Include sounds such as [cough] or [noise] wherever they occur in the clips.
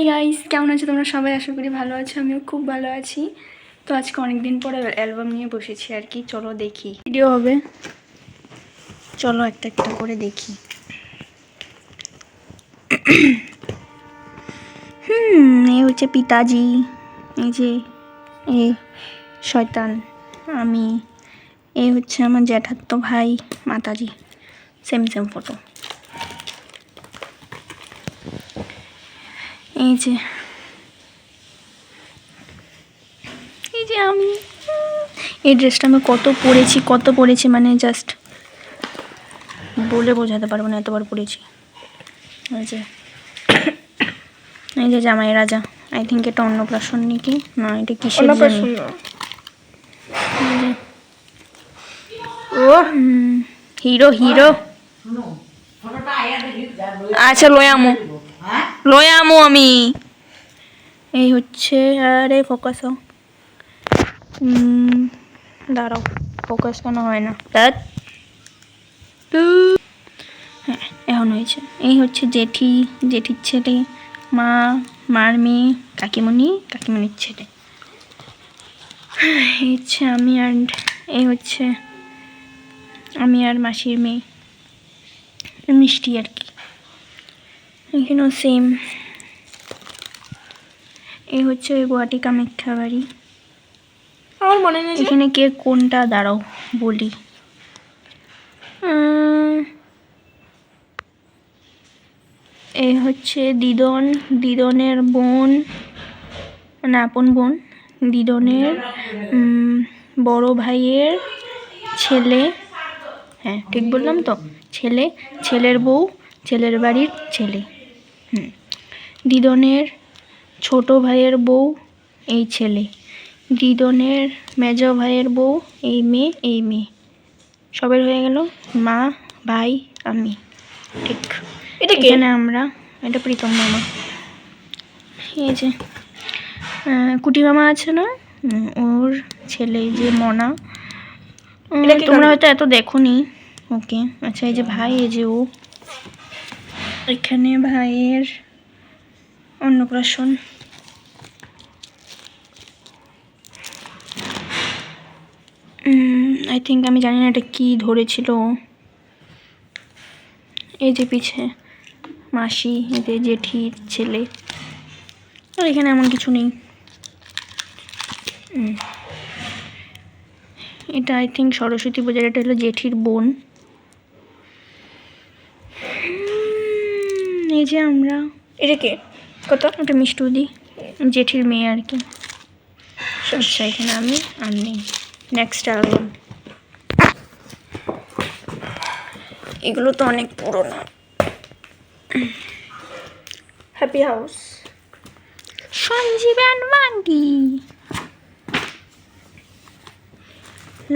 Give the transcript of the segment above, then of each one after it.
Hi guys কেমন আছো তোমরা সবাই? আশা করি ভালো আছো, আমিও খুব ভালো আছি। তো আজকে অনেক দিন পরে অ্যালবাম নিয়ে বসেছি আর কি, চলো দেখি। ভিডিও হবে। চলো একটা একটা করে দেখি। হুম এই হচ্ছে পিতাজি, এই যে এ শয়তান, আমি এই হচ্ছে আমার জ্যাঠাত্তো ভাই, মাতাজি। সেম সেম ফটো এই যে। এই যে আমি। এই ড্রেসটা আমি কত পরেছি কত পরেছি মানে জাস্ট বলে বোঝাতে পারব না এতবার পরেছি। এই যে। এই যে জামাই রাজা। আই থিঙ্ক এটা অন্নপ্রাশন নাকি? না এটা কিসের জানি ও হিরো হিরো। আচ্ছা লয় আমো। লয় আমো। আমি এই হচ্ছে আরে ফোকাস দাঁড়াও ফোকাস কেন হয় না। হ্যাঁ এখন হয়েছে। এই হচ্ছে জেঠি জেঠির ছেলে মা মার মেয়ে কাকিমণি কাকিমণির ছেলে। এই হচ্ছে আমি আর এই হচ্ছে আমি আর মাসির মেয়ে। মিষ্টি আর কি। এখানেও সেম এই হচ্ছে ওই গুয়াহাটি কামাখ্যা বাড়ি আমার মনে নেই এখানে কে কোনটা দাঁড়াও বলি। এই হচ্ছে দিদন দিদনের বোন মানে আপন বোন দিদনের বড় ভাইয়ের ছেলে হ্যাঁ ঠিক বললাম তো? ছেলে ছেলের বউ ছেলের বাড়ির ছেলে। দিদনের ছোট ভাইয়ের বউ এই ছেলে। দিদনের মেজ ভাইয়ের বউ এই মেয়ে এই মেয়ে। সবের হয়ে গেল মা ভাই আমি। ঠিক। এটা এখানে আমরা এটা প্রীতম মামা। এই যে কুটি মামা আছে না? ওর ছেলে যে মনা। তোমরা হয়তো এত দেখোনি। ওকে আচ্ছা এই যে ভাই এই যে ও। এখানে ভাইয়ের অন্নপ্রাশন। আই থিঙ্ক আমি জানি না এটা কী ধরেছিল। এই যে পিছে মাসি এদের জেঠির ছেলে। আর এখানে এমন কিছু নেই। এটা আই থিঙ্ক সরস্বতী পূজার, এটা হলো জেঠির বোন। এই যে আমরা। এটা কে? কত? ওটা মিষ্টুদি জেঠির মেয়ে আর কি। আচ্ছা এখানে আমি আর নেই। নেক্সট অ্যালবাম এগুলো তো অনেক পুরোনো। Happy house Sanjeevan Mandi.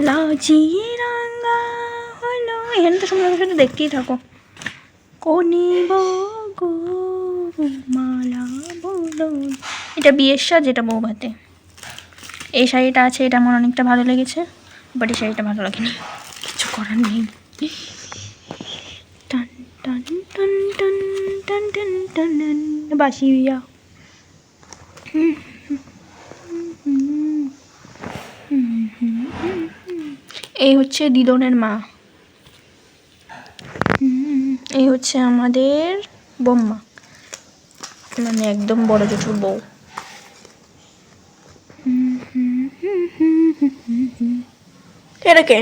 লাজিয়ে রাঙা হলো। এখানে তো তোমরা সাথে দেখতেই থাকো। কোনি গো মালা বলো এটা বিয়ের সাজ এটা বৌভাতে এই শাড়িটা আছে, এটা আমার অনেকটা ভালো লেগেছে বাট এই শাড়িটা ভালো লাগেনি। কিছু করার নেই। টান টান টান টান টান টান টান বাসি বিয়া এই হচ্ছে দিদনের মা। এই হচ্ছে আমাদের বম্মা। মানে একদম বড় জেঠুর বউ। এটা কে?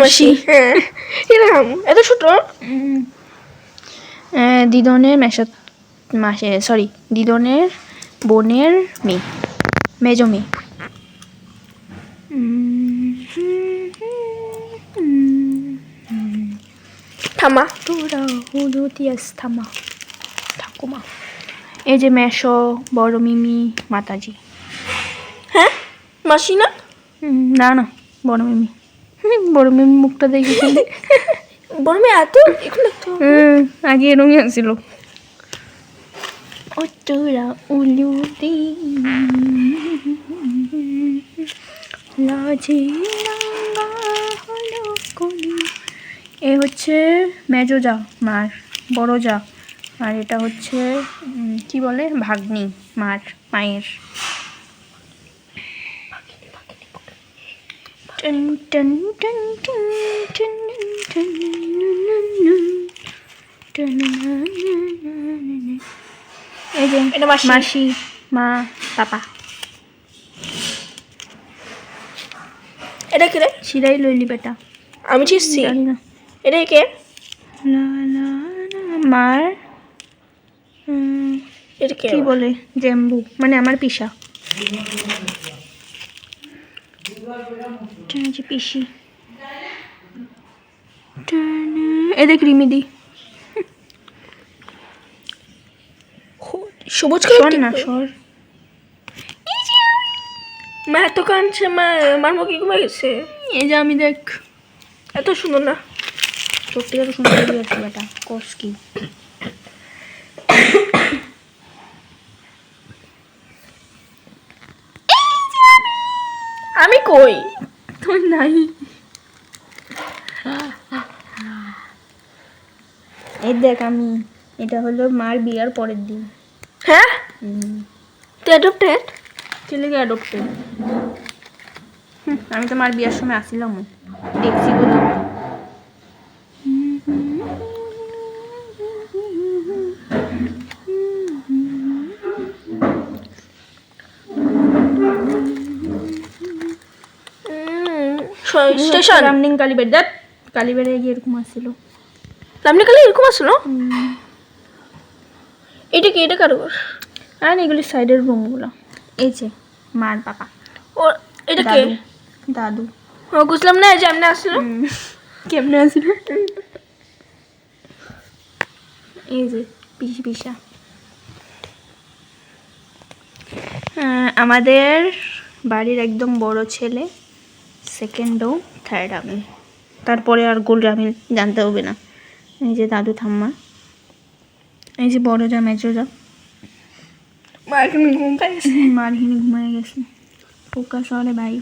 মাসি হ্যাঁ। এরকম এত ছোট? দিদনের মেশা মাসে সরি দিদনের বোনের মেয়ে। মেজ মেয়ে। থামা তোরা হলুদিয়াস থামা ঠাকুমা এই যে মেশো বড় মিমি মাতাজি হ্যাঁ মাসি না না না বড় মিমি বড় মিমি মুখটা দেখি বড় মেয়ে এত? এখন হুম, আগে এরমই আসছিল। ও তোরা উলুদি লাজে রাঙা হলো কলি। এ হচ্ছে মেজো যা মার বড় যা আর এটা হচ্ছে কি বলে ভাগ্নি মার মায়ের এই যে মাসি। মা পাপা এটা কি রে সিরাই লইলি বেটা আমি জানি না এটা কে? লা লা লা, মার। উম, এটা কি বলে? জেম্বু। মানে আমার পিসা। পিসি। এ দেখ রিমিদি। হো- সবুজ শোন না সর মা এত কাঁদছে মা। আমার মুখে ঘুমে গেছে। এই যে আমি দেখ। এত সুন্দর না। সত্যি এত সুন্দর আছে বেটা কস কি? আমি কই? তুই নাই। এই দেখ আমি এটা হলো মার বিয়ার পরের দিন। হ্যাঁ? তুই অ্যাডপ্টেড ছেলেকে অ্যাডপ্টেড আমি তো মার বিয়ার সময় আসিলাম দেখছি স্টেশন রামনিং কালীবের দেখ কালীবেড়ে গিয়ে এরকম আসছিল। লামনি কালি এরকম আসলো এটা কি? এটা কারও আর এগুলি সাইডের রুমগুলো এই যে মার পাপা ও এটা কে? দাদু। ও বুঝলাম না যে এমনি আসলো কেমনে আসছিল? এই যে পিসি পিসা। আমাদের বাড়ির একদম বড় ছেলে সেকেন্ডও থার্ড আমি তারপরে আর গোল আমি জানতে হবে না। এই যে দাদু ঠাম্মা। এই যে বড় যা মেজো যা মা এখন ঘুম পাইছে মারহিনি ঘুমায় গেছে। পোকা শহরে ভাই।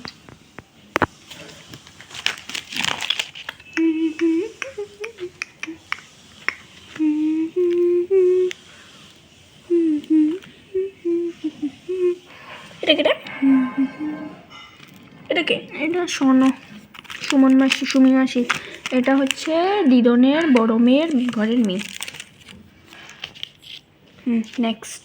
এটা কি এটা কে? এটা শোনো সুমন মাসি সুমি মাসি। এটা হচ্ছে দিদনের বড় মেয়ের ঘরের মেয়ে। হুম নেক্সট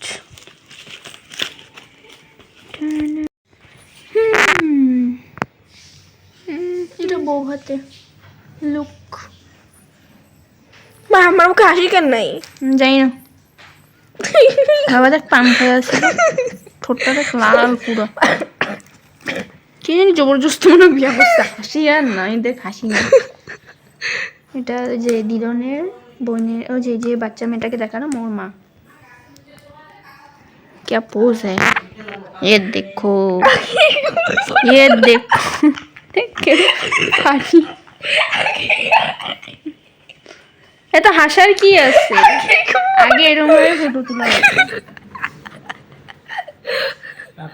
এটা বউ হাতে। লুক। মা আমার মুখে হাসি কেন নাই? যাই না। [laughs] বাবা দেখ পান খাই আছে। ঠোঁটটা লাল পুরো। কি জানি জবরদস্ত মনে হয় বিয়া [laughs] করছে হাসি আর নাই দেখ হাসি না এটা ওই যে দিদনের বোনের ও যে যে বাচ্চা মেয়েটাকে দেখা না মোর মা क्या पोज है ये देखो ये देखो দেখে হাসি এত হাসার কি আছে আগে এরকম ভাবে ফটো তোলা হতো।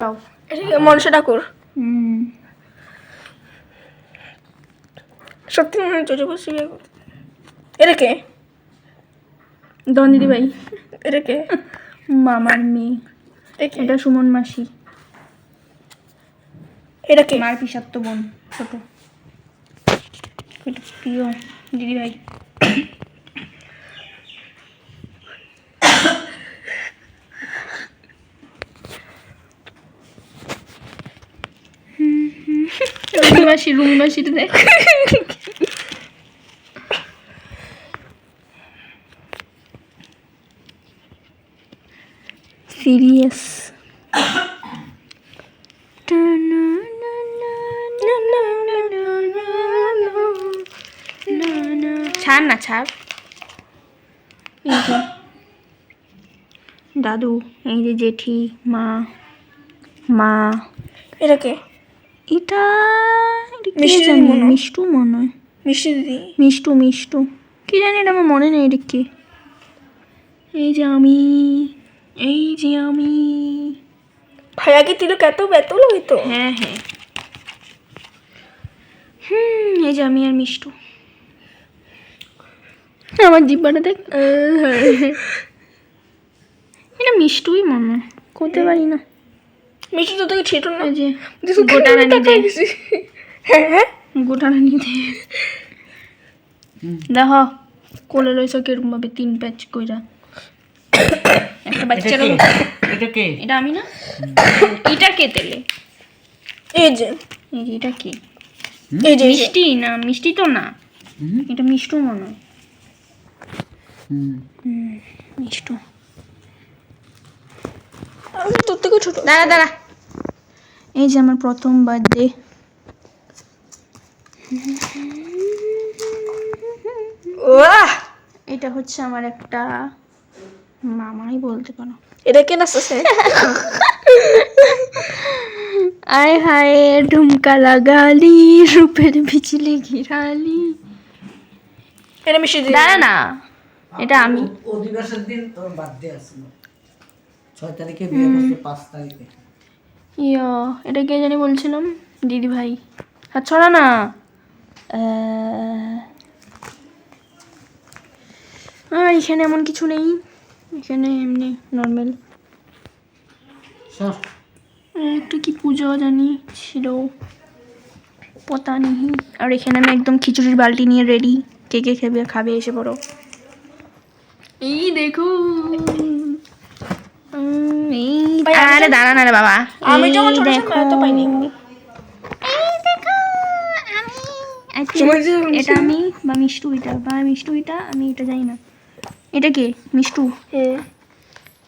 তাও এটা কি মনসা ঠাকুর হুম সত্যি মনে হয় জোজো বসে বিয়ে করতে। এটা কে? দন দিদি ভাই। এটা কে? মামার মেয়ে। এটা সুমন মাসি। এটা কে? মার পিসাত্ত বোন ছোট। প্রিয় দিদি ভাই রুমি মাসি রুমি মাসিটা দেখ সিরিয়াস। ছাড় না ছাড়। দাদু এই যে জেঠি মা মা। এটা কে? এটা মিষ্টি? মনে। হয়। মিষ্টু মনে। হয় মিষ্টি দিদি। মিষ্টু মিষ্টু। কি জানি এটা আমার মনে নেই এটা কে? এই যে আমি এই যে আমি। ভাইয়াকে তিলক এত বেতল হইতো? হ্যাঁ হ্যাঁ। হুম এই যে আমি আর মিষ্টু। আমার জিব্বাটা দেখ। এটা মিষ্টুই মনে। হয় করতে পারি না। মিষ্টি তো থেকে ছিল না যে গোটা রানী দে। হ্যাঁ হ্যাঁ। গোটা রানী দে। দেখ কোলে রয়েছে কীরকম ভাবে তিন প্যাচ কইরা। একটা এটা বাচ্চার এটা কে? এটা আমি না? এটা কে তেলে? এই যে। এই যে এটা কি? এই যে মিষ্টি না? মিষ্টি তো না। এটা মিষ্টু মনে হয়। হুম। মিষ্টু। আমি তোর থেকে ছোট। দাঁড়া দাঁড়া। এই যে আমার প্রথম বার্থডে এটা হচ্ছে আমার একটা মামাই বলতে পারো। এটা কে নাচতেছে? আয় হায় ঢুমকা লাগালি রূপের বিচলি ঘিরালি। এটা মিষ্টি দিয়ে দাঁড়া না এটা আমি। ও দিন তোর বার্থডে আসছিল ছয় তারিখে বিয়ে করছে পাঁচ তারিখে। ইয়া এটা কে জানি বলছিলাম? দিদি ভাই। হাত ছড়া না। আর এখানে এমন কিছু নেই। এখানে এমনি নর্মাল একটা কি পুজো জানি ছিল। পতা নেই। আর এখানে আমি একদম খিচুড়ির বালতি নিয়ে রেডি কে কে খেবে খাবে এসে পড়ো। এই দেখো উম, এই ভাই, আমি আরে দাঁড়া না রে বাবা। আমি যখন ছোট ছিলাম এত পাইনি। এই দেখো আমি I think সময় যে এটা আমি বা মিষ্টু এটা বা মিষ্টু এটা আমি এটা জানি না। এটা কে? মিষ্টু। হ্যাঁ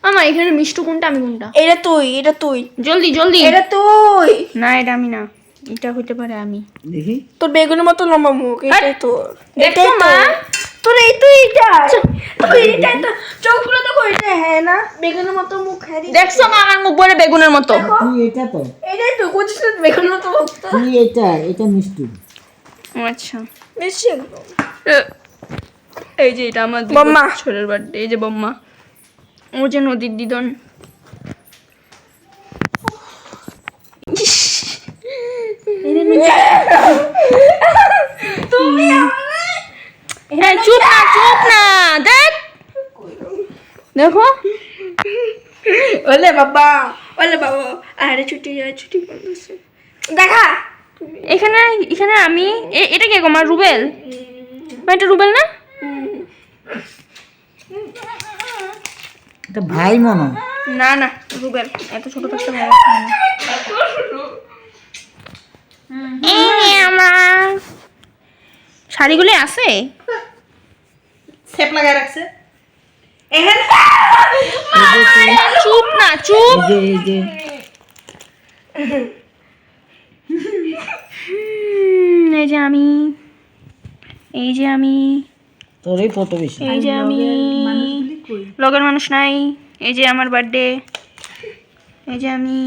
আমার এখানে মিষ্টু কোনটা আমি কোনটা? এটা তুই এটা তুই। জলদি জলদি। এটা তুই। না এটা আমি না। এটা হতে পারে আমি। দেখি তোর বেগুনের মতো লম্বা মুখ এটাই তোর। দেখো মা। তোর। এই তুই এটা তোর এইটাই তো চোখগুলো তো কইতে হ্যাঁ না। বেগুনের মতো মুখ হ্যাঁ রে। দেখছ মা আমার মুখ বলে বেগুনের মতো? তুই এটা তো। এটাই তো কইছিস বেগুনের মতো মুখ তো। তুই এটা এটা মিষ্টি। আচ্ছা। একদম। এই যে এটা আমার বম্মা। ছোটের বার্থডে এই যে বম্মা। ও যে নদীর দিদন। তুমি এই চুপ না চুপ না দেখ। দেখো। ওলে বাবা ওলে বাবা আরে ছুটি যায় ছুটি দেখা। এখানে এখানে আমি এ- এটা কে তোমার রুবেল? এটা রুবেল না? এটা ভাই মনে। হয়। না না রুবেল। এত ছোট থাকতে না। আমার। শাড়িগুলি আছে? সেপ লাগায় রাখছে। চুপ না চুপ। এই যে আমি। এই যে আমি। তোর ফটো বেশি। এই যে আমি। লগের মানুষ নাই। এই যে আমার বার্থডে এই যে আমি।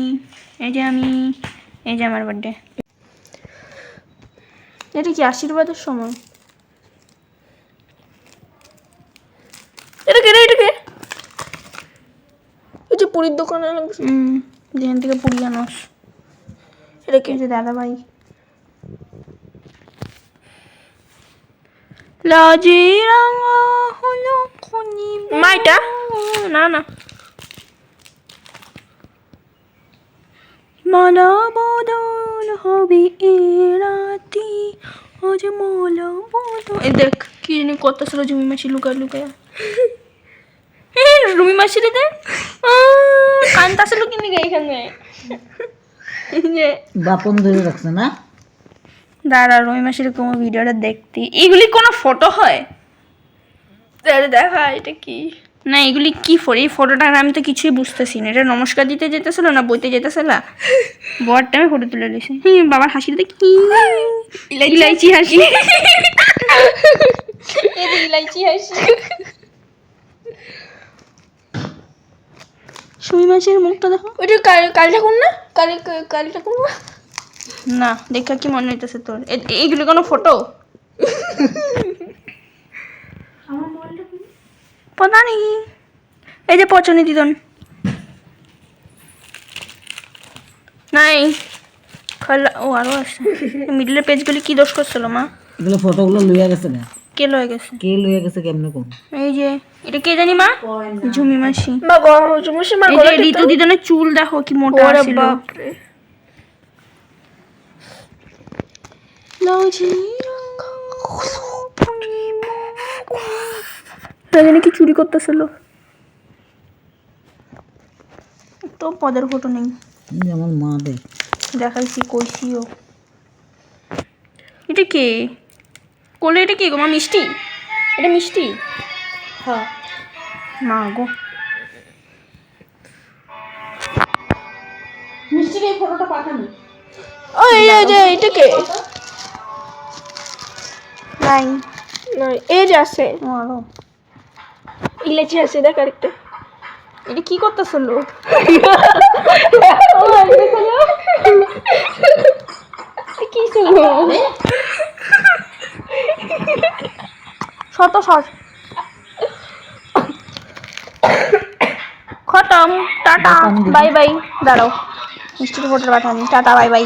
এই যে আমি। এই যে আমার বার্থডে এটা কি আশীর্বাদের সময়? এটা কে এটা কে? এই যে পুরীর দোকানে যেখান থেকে পুড়িয়ে আনস এটা কে? যে দাদা ভাই লাজে রাঙা হলো খনি মা না না। মালা বদল হবে এ রাতি। আজ মালা বদল এই দেখ কি জানি করতেছিল জমি মাসি লুকায় লুকায়। রুমি মাসি রে দেখ কান্তাছিল কিনে গে এখানে। বাপন ধরে রাখছে না? দাঁড়া রুমি মাসির কোনো ভিডিওটা দেখতে। এগুলি কোনো ফটো হয়? দেখা এটা কি? না এগুলি কি ফোর এই ফটোটা আমি তো কিছুই বুঝতেছি না। এটা নমস্কার দিতে যেতেছিল না বইতে যেতেছিল? বর টাইমে ফটো তুলে দিয়েছি। হুম বাবার হাসি দেখি ইলাইচি হাসি। ইলাইচি হাসি। সুমি মাসির মুখটা দেখো। ওইটা কাল কাল ঠাকুর না? কাল কাল ঠাকুর না? না দেখা কি মনে হইতেছে তোর? এইগুলি কোনো ফটো পতা নেই এই যে পচনি দিদন। নাই খোলা ও আরও আছে। মিডলের পেজগুলি কি দোষ করছিল মা? এগুলো ফটোগুলো লইয়া গেছে না? হয়ে গেছে? কে লইয়া গেছে কেমনে কোন এই যে এটা কে জানি মা? ঝুমি মাসি। মা গরম জুমুসি মা এই যে ঋতু দিদনের চুল দেখো কি মোটা ওরে ছিল। বাপরে। রজনী কি চুরি করতেছিল? তো পদের ফটো নেই। আমার মা দেখ দেখাইছি কইছিও। এটা কে? কোলে এটা কি গো? মা মিষ্টি? এটা মিষ্টি? হ্যাঁ। মা গো। মিষ্টির এই ফটোটা পাঠানো ও এই যে- যে এটা কে? নাই। না এই যে আছে। আরও। ইলেচি আছে দেখ আরেকটা। এটা কি করতেছিল কি শত শত। খতম টাটা বাই বাই দাঁড়াও। মিষ্টির ফটো পাঠানি টাটা বাই বাই।